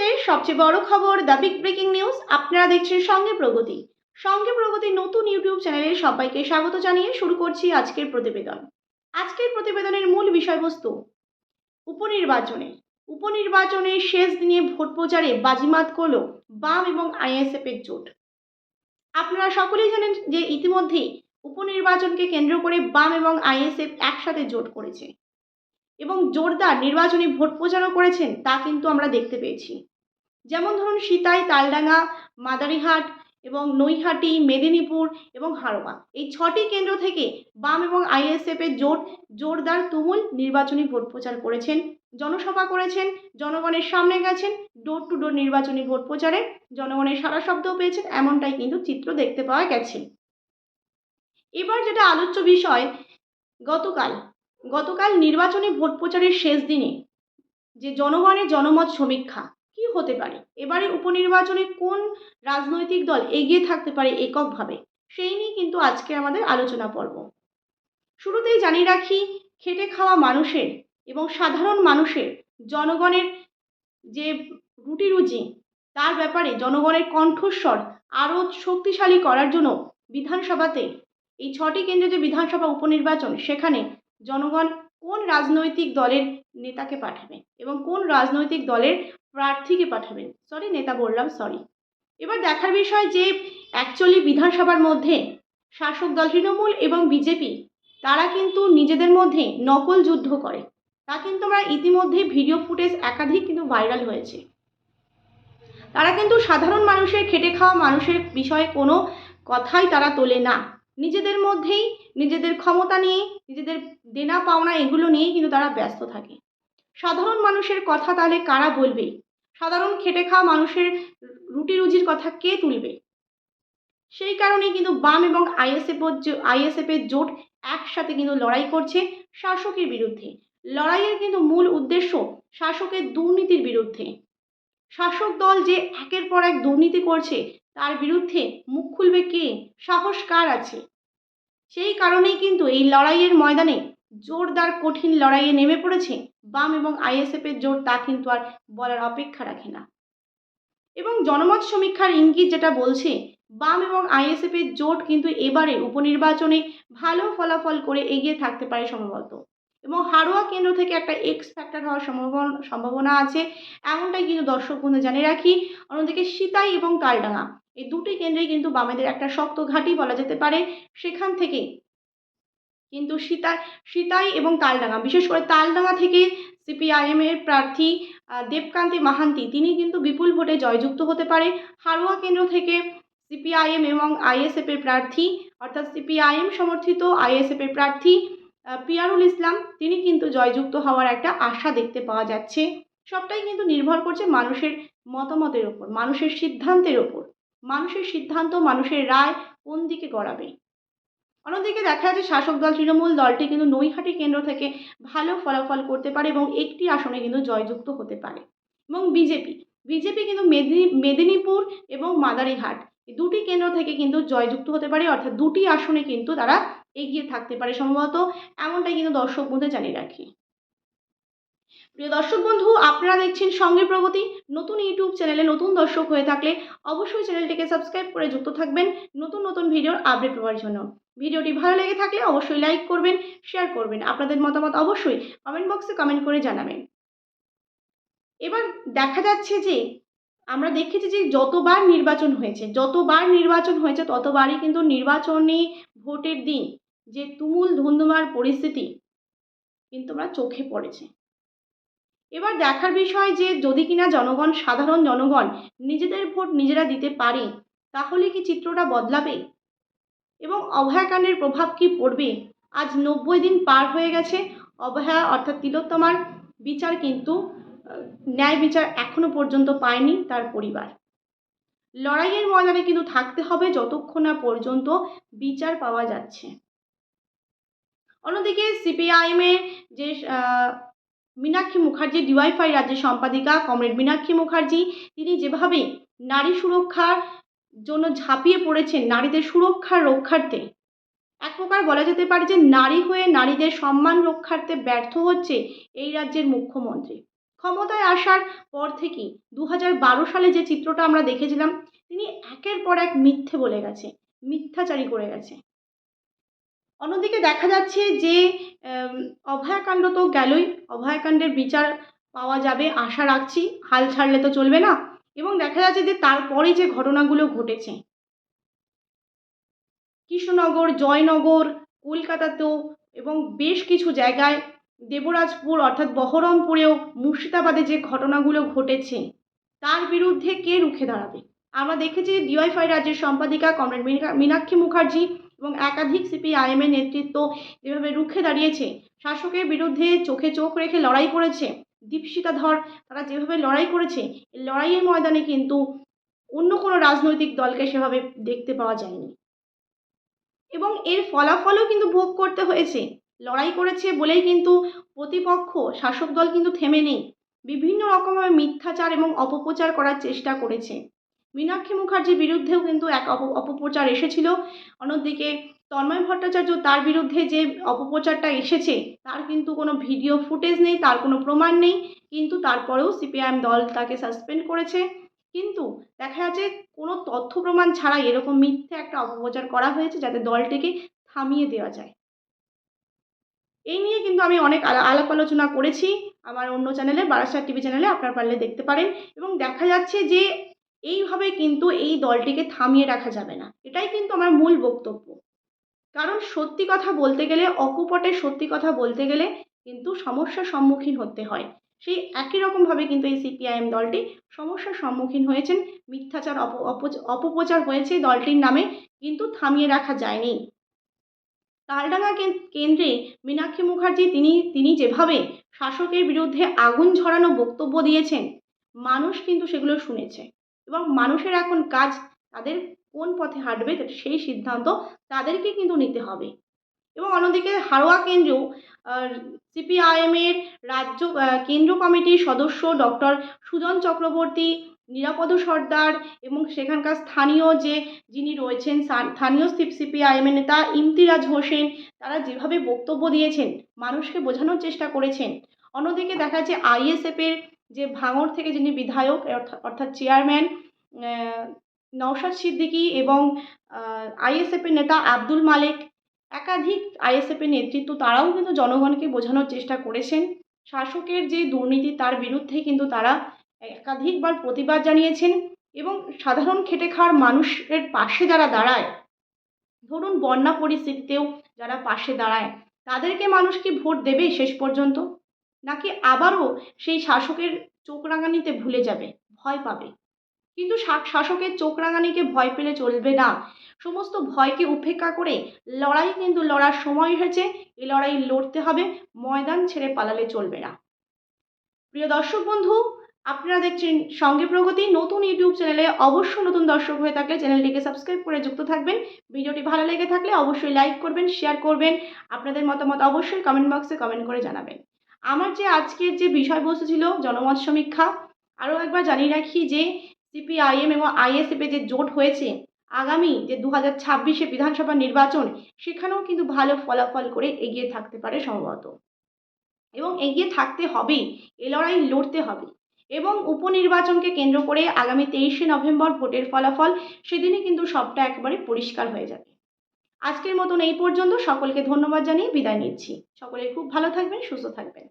মুহূর্তের সবচেয়ে বড় খবর দ্য বিগ ব্রেকিং নিউজ আপনারা দেখছেন সঙ্গে প্রগতি। সঙ্গে প্রগতির নতুন ইউটিউব চ্যানেলে সবাইকে স্বাগত জানিয়ে শুরু করছি আজকের প্রতিবেদন। আজকের প্রতিবেদনের মূল বিষয়বস্তু উপনির্বাচনে। উপনির্বাচনের শেষ দিনে ভোট প্রচারে বাজিমাত করল বাম এবং আইএসএফ এর জোট। আপনারা সকলেই জানেন যে ইতিমধ্যেই উপনির্বাচনকে কেন্দ্র করে বাম এবং আইএসএফ একসাথে জোট করেছে। এবং জোরদার নির্বাচনী ভোট প্রচারও করেছেন তা কিন্তু আমরা দেখতে পেয়েছি। যেমন ধরুন সিতাই, তালডাঙ্গা, মাদারিহাট এবং নৈহাটি, মেদিনীপুর এবং হাড়োয়া এই ছটি কেন্দ্র থেকে বাম এবং আইএসএফ এর জোট, জোরদার, তুমুল নির্বাচনী ভোট প্রচার করেছেন। জনসভা করেছেন, জনগণের সামনে গেছেন ডোর টু ডোর নির্বাচনী ভোট প্রচারে জনগণের সারা শব্দও পেয়েছেন, এমনটাই কিন্তু চিত্র দেখতে পাওয়া গেছে। এবার যেটা আলোচ্য বিষয়, গতকাল গতকাল নির্বাচনী ভোট প্রচারের শেষ দিনে যে জনগণের জনমত সমীক্ষা কি হতে পারে? এবারে উপনির্বাচনে কোন রাজনৈতিক দল এগিয়ে থাকতে পারে এককভাবে? সেই নিয়ে কিন্তু আজকে আমাদের আলোচনা পর্ব। শুরুতেই জানিয়ে রাখি, খেটে খাওয়া মানুষের এবং সাধারণ মানুষের জনগণের যে রুটি রুজি তার ব্যাপারে জনগণের কণ্ঠস্বর আরও শক্তিশালী করার জন্য বিধানসভাতে, এই ছটি কেন্দ্রে যে বিধানসভা, উপনির্বাচন, সেখানে জনগণ কোন রাজনৈতিক দলের নেতাকে পাঠাবেন এবং কোন রাজনৈতিক দলের প্রার্থীকে পাঠাবেন? সরি নেতা বললাম সরি এবার দেখার বিষয় যে অ্যাকচুয়ালি বিধানসভার মধ্যে শাসক দল তৃণমূল এবং বিজেপি, তারা কিন্তু নিজেদের মধ্যে নকল যুদ্ধ করে। তা কিন্তু আমরা ইতিমধ্যে ভিডিও ফুটেজ একাধিক কিন্তু ভাইরাল হয়েছে। তারা কিন্তু সাধারণ মানুষের খেটে খাওয়া মানুষের বিষয়ে কোনো কথাই তারা তোলে না। নিজেদের মধ্যেই, নিজেদের ক্ষমতা নিয়ে, নিজেদের দেনা পাওনা এগুলো নিয়েই কিন্তু তারা ব্যস্ত থাকে। সাধারণ মানুষের কথা তাহলে কারা বলবে? সাধারণ খেটে খাওয়া মানুষের রুটি রুজির কথা কে তুলবে? সেই কারণেই কিন্তু বাম এবং আইএসএফ আইএসএফের জোট একসাথে কিন্তু লড়াই করছে শাসকের বিরুদ্ধে। লড়াইয়ের কিন্তু মূল উদ্দেশ্য শাসকের দুর্নীতির বিরুদ্ধে। শাসক দল যে একের পর এক দুর্নীতি করছে, তার বিরুদ্ধে মুখ খুলবে কে? সাহস কার আছে? সেই কারণেই কিন্তু এই লড়াইয়ের ময়দানে জোরদার কঠিন লড়াইয়ে নেমে পড়েছে বাম এবং আইএসএফের জোর তা কিন্তু আর বলার অপেক্ষা রাখে না। এবং জনমত সমীক্ষার ইঙ্গিত যেটা বলছে, বাম এবং আইএসএফের জোট কিন্তু এবারে উপনির্বাচনে ভালো ফলাফল করে এগিয়ে থাকতে পারে সম্ভবত। এবং হাড়োয়া কেন্দ্র থেকে একটা এক্স ফ্যাক্টর হওয়ার সম্ভাবনা সম্ভাবনা আছে। এমনটাই কিন্তু দর্শক বন্ধু জানিয়ে রাখি, অন্যদিকে সিতাই এবং তালডাঙ্গা এই দুটি কেন্দ্রেই কিন্তু বামেদের একটা শক্ত ঘাঁটি বলা যেতে পারে। সেখান থেকে কিন্তু সীতা সীতাই এবং তালডাঙ্গা বিশেষ করে তালডাঙ্গা থেকে সিপিআইএম এর প্রার্থী দেবকান্তি মাহান্তি, তিনি কিন্তু বিপুল ভোটে জয়যুক্ত হতে পারে। হাড়োয়া কেন্দ্র থেকে সিপিআইএম এবং আইএসএফ এর প্রার্থী, অর্থাৎ সিপিআইএম সমর্থিত আইএসএফ এর প্রার্থী পিয়ারুল ইসলাম, তিনি কিন্তু জয়যুক্ত হওয়ার একটা আশা দেখতে পাওয়া যাচ্ছে। সবটাই কিন্তু নির্ভর করছে মানুষের মতামতের ওপর, মানুষের সিদ্ধান্তের ওপর। মানুষের সিদ্ধান্ত, মানুষের রায় কোন দিকে গড়াবে? অন্যদিকে দেখা যাচ্ছে শাসক দল তৃণমূল দলটি কিন্তু নৈহাটি কেন্দ্র থেকে ভালো ফলাফল করতে পারে এবং একটি আসনে কিন্তু জয়যুক্ত হতে পারে। এবং বিজেপি বিজেপি কিন্তু মেদিনী মেদিনীপুর এবং মাদারিহাট দুটি কেন্দ্র থেকে কিন্তু জয়যুক্ত হতে পারে, অর্থাৎ দুটি আসনে কিন্তু তারা এগিয়ে থাকতে পারে। সম্ভবত এমনটাই কিন্তু দর্শক বন্ধু জানিয়ে রাখি। প্রিয় দর্শক বন্ধু, আপনারা দেখছেন সঙ্গে প্রগতি। নতুন ইউটিউব চ্যানেলে নতুন দর্শক হয়ে থাকলে অবশ্যই চ্যানেলটিকে সাবস্ক্রাইব করে যুক্ত থাকবেন নতুন নতুন ভিডিওর আপডেট পাওয়ার জন্য। ভিডিওটি ভালো লেগে থাকলে অবশ্যই লাইক করবেন, শেয়ার করবেন। আপনাদের মতামত অবশ্যই কমেন্ট বক্সে কমেন্ট করে জানাবেন। এবার দেখা যাচ্ছে যে, আমরা দেখেছি যে যতবার নির্বাচন হয়েছে, যতবার নির্বাচন হয়েছে ততবারই কিন্তু নির্বাচনী ভোটের দিন যে তুমুল ধুন্ধুমার পরিস্থিতি কিন্তু আমরা চোখে পড়েছে। এবার দেখার বিষয় যে যদি কিনা জনগণ, সাধারণ জনগণ নিজেদের ভোট নিজেরা দিতে পারে, তাহলে কি চিত্রটা বদলাবে? এবং অভয়াকাণ্ডের প্রভাব কি পড়বে? আজ নব্বই দিন পার হয়ে গেছে, অভয়া অর্থাৎ তিলোত্তমার বিচার কিন্তু ন্যায় বিচার এখনও পর্যন্ত পায়নি তার পরিবার। লড়াইয়ের ময়দানে কিন্তু থাকতে হবে যতক্ষণ না পর্যন্ত বিচার পাওয়া যাচ্ছে। অন্যদিকে সিপিআইএমের যে মীনাক্ষী মুখার্জি ডিওয়াইফাই রাজ্যের সম্পাদিকা, কমরেড মীনাক্ষী মুখার্জি, তিনি যেভাবে নারী সুরক্ষার জন্য ঝাঁপিয়ে পড়েছেন নারীদের সুরক্ষার রক্ষার্থে, এক প্রকার বলা যেতে পারে যে নারী হয়ে নারীদের সম্মান রক্ষার্থে ব্যর্থ হচ্ছে এই রাজ্যের মুখ্যমন্ত্রী। ক্ষমতায় আসার পর থেকেই দু হাজার বারো সালে যে চিত্রটা আমরা দেখেছিলাম, তিনি একের পর এক মিথ্যে বলে গেছে, মিথ্যাচারী করে গেছে। অন্যদিকে দেখা যাচ্ছে যে অভয়াকাণ্ড তো গেলই। অভয়াকাণ্ডের বিচার পাওয়া যাবে আশা রাখছি। হাল ছাড়লে তো চলবে না। এবং দেখা যাচ্ছে যে তারপরে যে ঘটনাগুলো ঘটেছে। কৃষ্ণনগর, জয়নগর, কলকাতাতেও এবং বেশ কিছু জায়গায় দেবরাজপুর অর্থাৎ বহরমপুরেও মুর্শিদাবাদে যে ঘটনাগুলো ঘটেছে, তার বিরুদ্ধে কে রুখে দাঁড়াবে? আমরা দেখেছি ডিওয়াইফাই রাজ্যের সম্পাদিকা কমরেড মীনা- মীনাক্ষী মুখার্জি এবং একাধিক সিপিআইএমের নেতৃত্ব যেভাবে রুখে দাঁড়িয়েছে, শাসকের বিরুদ্ধে চোখে চোখ রেখে লড়াই করেছে দীপশিতা ধর তারা যেভাবে লড়াই করেছে লড়াইয়ের ময়দানে কিন্তু অন্য কোনো রাজনৈতিক দলকে সেভাবে দেখতে পাওয়া যায়নি। এবং এর ফলাফলও কিন্তু ভোগ করতে হয়েছে। লড়াই করেছে বলেই কিন্তু প্রতিপক্ষ, শাসক দল কিন্তু থেমে নেই। বিভিন্ন রকমভাবে মিথ্যাচার এবং অপপ্রচার করার চেষ্টা করেছে। মীনাক্ষী মুখার্জির বিরুদ্ধেও কিন্তু এক অপ- অপপ্রচার এসেছিল। অন্যদিকে তন্ময় ভট্টাচার্য তার বিরুদ্ধে যে অপপ্রচারটা এসেছে, তার কিন্তু কোনো ভিডিও ফুটেজ নেই, তার কোনো প্রমাণ নেই। কিন্তু তারপরেও সিপিআইএম দল তাকে সাসপেন্ড করেছে। কিন্তু দেখা যাচ্ছে কোনো তথ্য প্রমাণ ছাড়াই এরকম মিথ্যে একটা অপপ্রচার করা হয়েছে যাতে দলটিকে থামিয়ে দেওয়া যায়। এই নিয়ে কিন্তু আমি অনেক আলা- আলাপ আলোচনা করেছি। আমার অন্য চ্যানেলে, বারাসাত টিভি চ্যানেলে আপনার পারলে দেখতে পারেন। এবং দেখা যাচ্ছে যে এইভাবে কিন্তু এই দলটিকে থামিয়ে রাখা যাবে না। এটাই কিন্তু আমার মূল বক্তব্য। কারণ সত্যি কথা বলতে গেলে, অকপটে সত্যি কথা বলতে গেলে কিন্তু সমস্যার সম্মুখীন হতে হয়। সেই একই রকমভাবে কিন্তু এই সিপিআইএম দলটি সমস্যার সম্মুখীন হয়েছেন। মিথ্যাচার অপপ্রচার হয়েছে দলটির নামে, কিন্তু থামিয়ে রাখা যায়নি। তালডাঙ্গা কেন- কেন্দ্রে মীনাক্ষী মুখার্জি তিনি তিনি যেভাবে শাসকের বিরুদ্ধে আগুন ঝরানো বক্তব্য দিয়েছেন, মানুষ কিন্তু সেগুলো শুনেছে। এবং মানুষের এখন কাজ তাদের কোন পথে হাঁটবে সেই সিদ্ধান্ত তাদেরকে কিন্তু নিতে হবে। এবং অন্যদিকে হারোয়া কেন্দ্রেও সিপিআইএমের রাজ্য কেন্দ্র কমিটির সদস্য ডক্টর সুজন চক্রবর্তী, নিরাপদ সর্দার এবং সেখানকার স্থানীয় যে যিনি রয়েছেন স্থানীয় সিপিআইএমের নেতা ইমতিরাজ হোসেন, তারা যেভাবে বক্তব্য দিয়েছেন, মানুষকে বোঝানোর চেষ্টা করেছেন। অন্যদিকে দেখা যাচ্ছে আইএসএফের যে ভাঙড় থেকে যিনি বিধায়ক, অর্থা- অর্থাৎ চেয়ারম্যান নওশাদ সিদ্দিকী এবং আইএসএফের নেতা আব্দুল মালেক, একাধিক আইএসএফের নেতৃত্ব, তারাও কিন্তু জনগণকে বোঝানোর চেষ্টা করেছেন। শাসকের যে দুর্নীতি, তার বিরুদ্ধে কিন্তু তারা একাধিকবার প্রতিবাদ জানিয়েছেন এবং সাধারণ খেটে খাওয়ার মানুষের পাশে যারা দাঁড়ায়, ধরুন বন্যা পরিস্থিতিতেও যারা পাশে দাঁড়ায়, তাদেরকে মানুষ কি ভোট দেবে শেষ পর্যন্ত? নাকি আবারও সেই শাসকের চোখ রাঙানিতে ভুলে যাবে, ভয় পাবে? কিন্তু শাসকের চোখ রাঙানিকে ভয় পেলে চলবে না। সমস্ত ভয়কে উপেক্ষা করে লড়াই কিন্তু লড়ার সময় হয়েছে এই লড়াই লড়তে হবে, ময়দান ছেড়ে পালালে চলবে না। প্রিয় দর্শক বন্ধু, আপনারা দেখছেন সঙ্গে প্রগতি, নতুন ইউটিউব চ্যানেলে অবশ্য নতুন দর্শক হয়ে থাকলে চ্যানেলটিকে সাবস্ক্রাইব করে যুক্ত থাকবেন। ভিডিওটি ভালো লেগে থাকলে অবশ্যই লাইক করবেন, শেয়ার করবেন। আপনাদের মতামত অবশ্যই কমেন্ট বক্সে কমেন্ট করে জানাবেন। আমার যে আজকের যে বিষয়বস্তু ছিল জনমত সমীক্ষা আরও একবার জানিয়ে রাখি যে সিপিআইএম এবং আইএসএফে যে জোট হয়েছে, আগামী যে দু হাজার ছাব্বিশে বিধানসভা নির্বাচন, সেখানেও কিন্তু ভালো ফলাফল করে এগিয়ে থাকতে পারে সম্ভবত। এবং এগিয়ে থাকতে হবেই, এ লড়াই লড়তে হবে। এবং উপনির্বাচনকে কেন্দ্র করে আগামী তেইশে নভেম্বর ভোটের ফলাফল, সেদিনই কিন্তু সবটা একেবারে পরিষ্কার হয়ে যাবে। আজকের মতন এই পর্যন্ত। সকলকে ধন্যবাদ জানিয়ে বিদায় নিচ্ছি। সকলে খুব ভালো থাকবেন, সুস্থ থাকবেন।